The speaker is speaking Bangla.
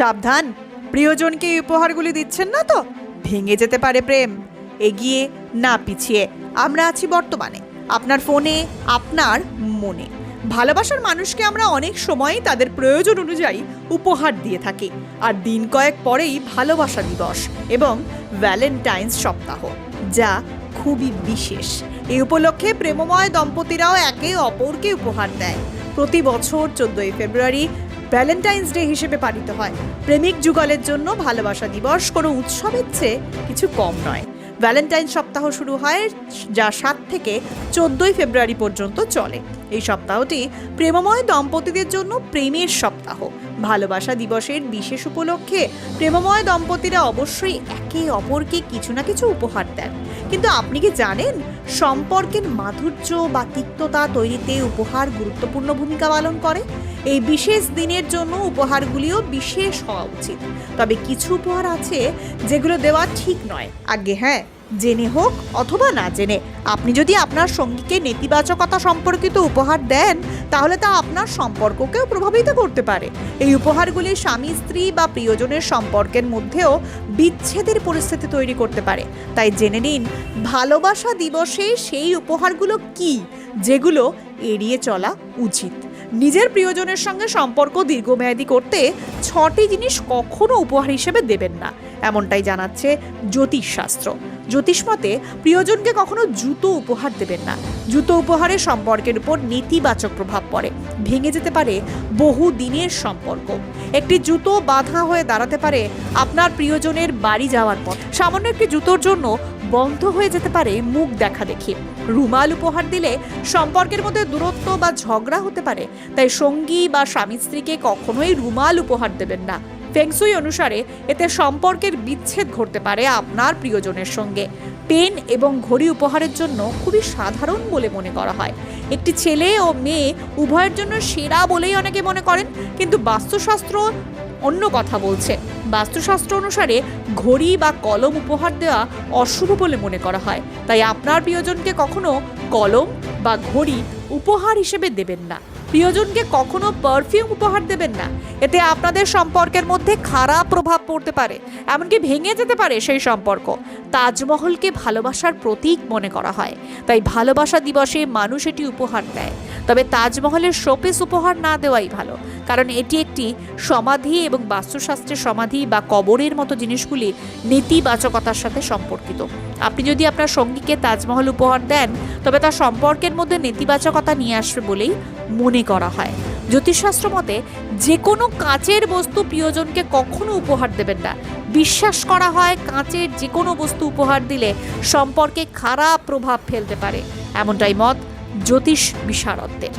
সাবধান। প্রিয়জনকে এই উপহারগুলি দিচ্ছেন না তো? ভেঙে যেতে পারে প্রেম। এগিয়ে না পিছিয়ে। আমরা আছি বর্তমানে। আপনার ফোনে, আপনার মনে। ভালোবাসার মানুষকে আমরা অনেক সময়ই তাদের প্রয়োজন অনুযায়ী উপহার দিয়ে থাকি। আর দিন কয়েক পরেই ভালোবাসা দিবস এবং ভ্যালেন্টাইন্স সপ্তাহ, যা খুবই বিশেষ। এই উপলক্ষে প্রেমময় দম্পতিরাও একে অপরকে উপহার দেয়। প্রতি বছর চোদ্দই ফেব্রুয়ারি ভ্যালেন্টাইন্স ডে হিসেবে পালিত হয়। প্রেমিক যুগলের জন্য ভালোবাসা দিবস কোনো উৎসবের চেয়ে কিছু কম নয়। ভ্যালেন্টাইন সপ্তাহ শুরু হয়, যা সাত থেকে চোদ্দই ফেব্রুয়ারি পর্যন্ত চলে। এই সপ্তাহটি প্রেমময় দম্পতিদের জন্য প্রেমের সপ্তাহ। ভালোবাসা দিবসের বিশেষ উপলক্ষে প্রেমময় দম্পতিরা অবশ্যই একে অপরকে কিছু না কিছু উপহার দেন। কিন্তু আপনি কি জানেন, সম্পর্কের মাধুর্য বা তিক্ততা তৈরিতে উপহার গুরুত্বপূর্ণ ভূমিকা পালন করে? এই বিশেষ দিনের জন্য উপহারগুলিও বিশেষ হওয়া উচিত। তবে কিছু উপহার আছে যেগুলো দেওয়া ঠিক নয়। আগে হ্যাঁ। জেনে হোক অথবা না জেনে। আপনি যদি আপনার সঙ্গীকে নেতিবাচকতা সম্পর্কিত উপহার দেন, তাহলে তা আপনার সম্পর্ককেও প্রভাবিত করতে পারে। এই উপহারগুলি স্বামী, স্ত্রী বা প্রিয়জনের সম্পর্কের মধ্যেও বিচ্ছেদের পরিস্থিতি তৈরি করতে পারে। তাই জেনে নিন, ভালোবাসা দিবসে সেই উপহারগুলো কি, যেগুলো এড়িয়ে চলা উচিত। নিজের প্রিয়জনের সঙ্গে সম্পর্ক দীর্ঘমেয়াদী করতে ছটি জিনিস কখনো উপহার হিসেবে দেবেন না, এমনটাই জানাচ্ছে জ্যোতিষশাস্ত্র। জ্যোতিষমতে প্রিয়জনকে কখনো জুতো উপহার দেবেন না। জুতো উপহারে সম্পর্কের উপর নেতিবাচক প্রভাব পড়ে। ভেঙে যেতে পারে বহু দিনের সম্পর্ক। একটি জুতো বাধা হয়ে দাঁড়াতে পারে আপনার প্রিয়জনের বাড়ি যাওয়ার পর সামান্য একটি জুতোর জন্য বন্ধ হয়ে যেতে পারে মুখ দেখা দেখি। রুমাল উপহার দিলে সম্পর্কের মধ্যে দূরত্ব বা ঝগড়া হতে পারে। তাই সঙ্গী বা স্বামী স্ত্রীকে কখনোই রুমাল উপহার দেবেন না। ফেংসুই অনুসারে এতে সম্পর্কের বিচ্ছেদ ঘটতে পারে আপনার প্রিয়জনের সঙ্গে। পেন এবং ঘড়ি উপহারের জন্য খুবই সাধারণ বলে মনে করা হয়। একটি ছেলে ও মেয়ে উভয়ের জন্য সেরা বলেই অনেকে মনে করেন, কিন্তু বাস্তুশাস্ত্র অন্য কথা বলছে। বাস্তুশাস্ত্র অনুসারে ঘড়ি বা কলম উপহার দেওয়া অশুভ বলে মনে করা হয়। তাই আপনার প্রিয়জনকে কখনো কলম বা ঘড়ি উপহার হিসেবে দেবেন না। প্রিয়জনকে কখনো পারফিউম উপহার দেবেন না। এতে আপনাদের সম্পর্কের মধ্যে খারাপ প্রভাব পড়তে পারে, এমনকি ভেঙে যেতে পারে সেই সম্পর্ক। তাজমহলকে ভালোবাসার প্রতীক মনে করা হয়, তাই ভালোবাসা দিবসে মানুষ এটি উপহার দেয়। তবে তাজমহলের শোপিস উপহার না দেওয়াই ভালো, কারণ এটি একটি সমাধি এবং বাস্তুশাস্ত্রের সমাধি বা কবরের মতো জিনিসগুলি নেতিবাচকতার সাথে সম্পর্কিত। আপনি যদি আপনার সঙ্গীকে তাজমহল উপহার দেন, তবে তা সম্পর্কের মধ্যে নেতিবাচকতা নিয়ে আসবে বলেই মনে করা হয়। জ্যোতিষশাস্ত্র মতে যে কোনো কাঁচের বস্তু প্রিয়জনকে কখনো উপহার দেবেন না। বিশ্বাস করা হয়, কাঁচের যে কোনো বস্তু উপহার দিলে সম্পর্কে খারাপ প্রভাব ফেলতে পারে। এমনটাই মত জ্যোতিষ বিশারদদের।